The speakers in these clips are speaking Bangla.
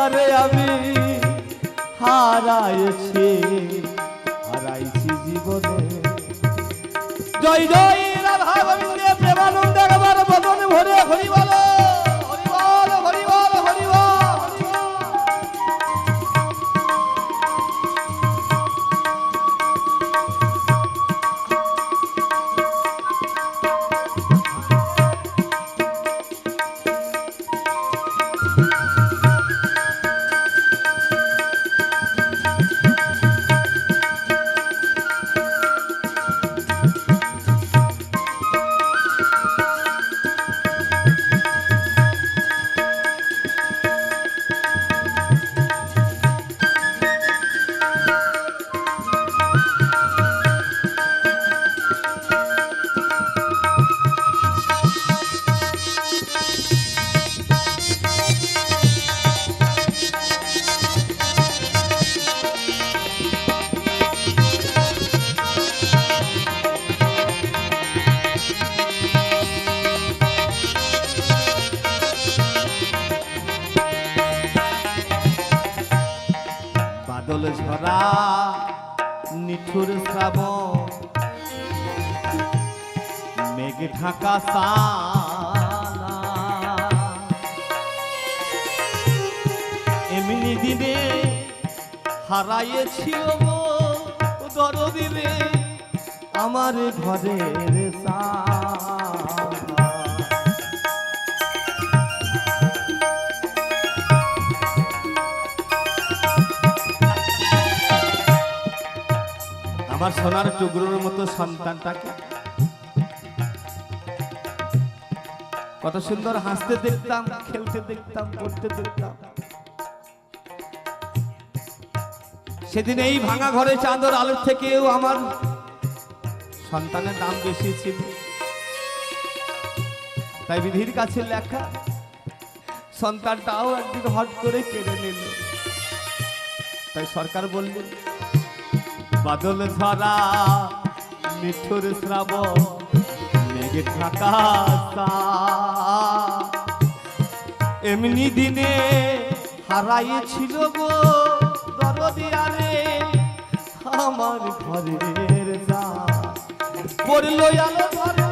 যারে আমি হারাইছি হারাইছি জীবনে। জয় জয় রাধা গোবিন্দে। বাদল ঝরা, নিঠুর শ্রাবণ মেঘ ঢাকা সানা এমনি দিনে হারাইয়েছিল গো দরদিনে আমার ঘরের সানা আমার সোনার টুকরোর মতো সন্তানটাকে। কত সুন্দর হাসতে দেখতাম, খেলতে দেখতাম, পড়তে দেখতাম। সেদিন এই ভাঙা ঘরে চাঁদর আলোর থেকেও আমার সন্তানের দাম বেশি ছিল। তাই বিধির কাছে লেখা, সন্তানটাও একদিন হট করে কেড়ে নিল। তাই সরকার বললেন বাদল ঝরা মিঠুর শ্রাব মেঘে থাকা। এমনি দিনে হারাইছিল গো দরদিয়ারে, আমার ঘরের পড়ল আলো ধরলা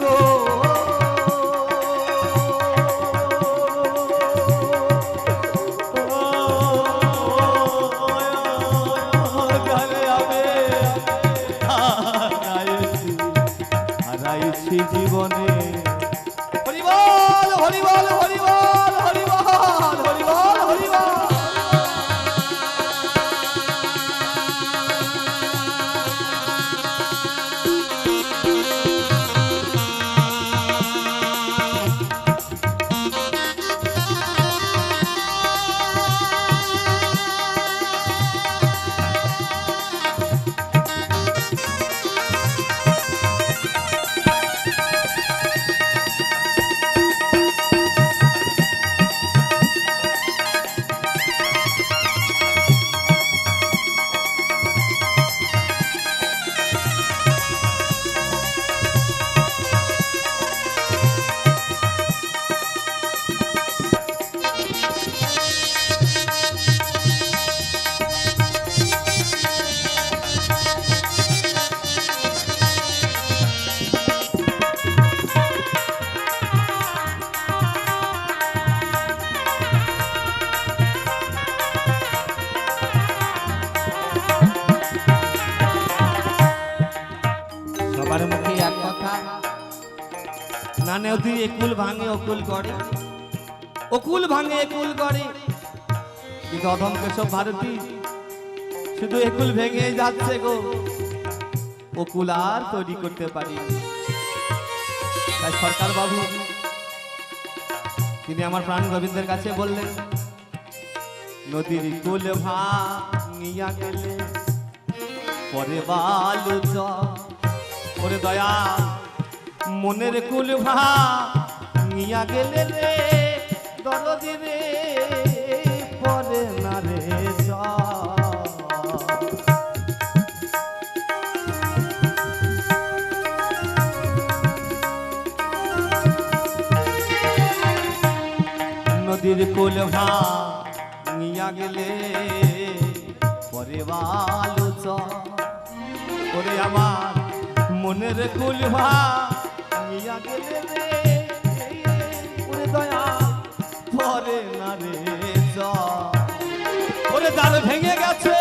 গো নদী একুল ভাঙে অকুল করে অকুল ভাঙে একুল করে কিন্তু অধম কেশব ভারতী, শুধু একুল ভেঙে যাচ্ছে গো। অকুল আর তৈরি করতে পারি তাই সরকার বাবু, তিনি আমার প্রাণ গোবিন্দের কাছে বললেন, নদীর কুল ভাঙিয়া গেলে পরে বালু ওরে দয়া মনের কুল ভাঙিয়া গেলে রে পরে না রে। নদীর কুল ভাঙিয়া গেলে পরে বালু ওরে আমার মনের কুল ভাঙিয়া ভেঙে গেছে।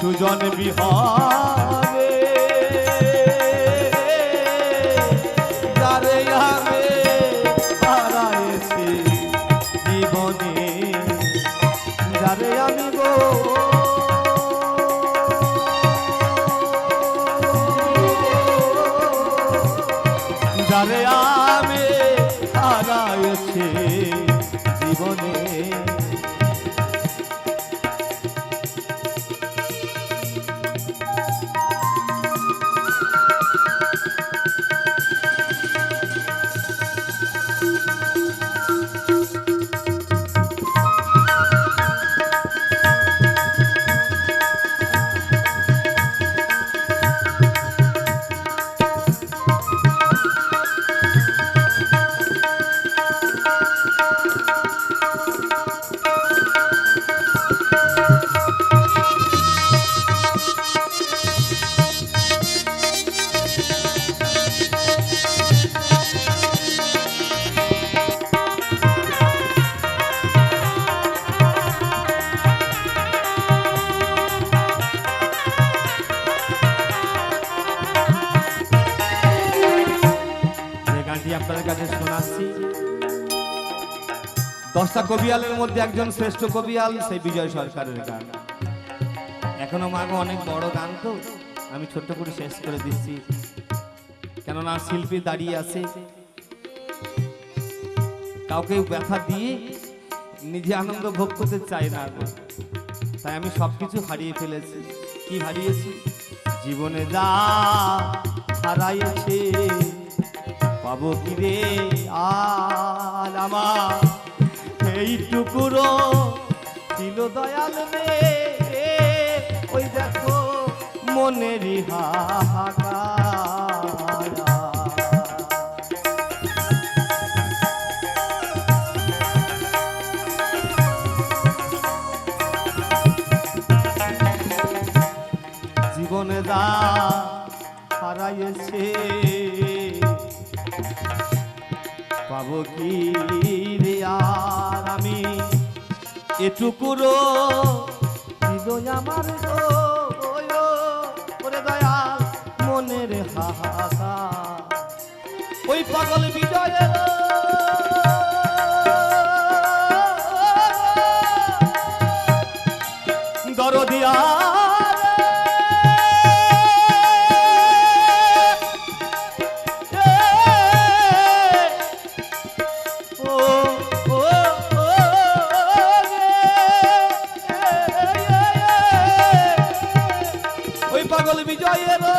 সুজন বিহারে। যারে আমি হারাইছি জীবনে। যারে আমি গো। যারে আমি আপনাদের কাছে শোনাচ্ছি। দশটা কবিয়ালের মধ্যে একজন শ্রেষ্ঠ কবিয়াল, সেই বিজয় সরকারের গান। এখনও মাগো অনেক বড় গান তো, আমি ছোট্ট করে শেষ করে দিচ্ছি। কেননা শিল্পী দাঁড়িয়ে আছে। কাউকে ব্যথা দিয়ে নিজে আনন্দ ভোগ করতে চাই না তাই আমি সব কিছু হারিয়ে ফেলেছি। কি হারিয়েছি? জীবনে যা হারাইছে পাবো কি রে আমার। এই টুকুরো ছিল দয়াল রে ওই দেখো হাহাকার। জীবনে দা হারাইছে পাবো কি রে আর আমি? এটুকুরো হৃদয় আমার ওরে দয়াল, মনের হাহাকা ওই পাগল বিজয়ের দরদিয়া পাগল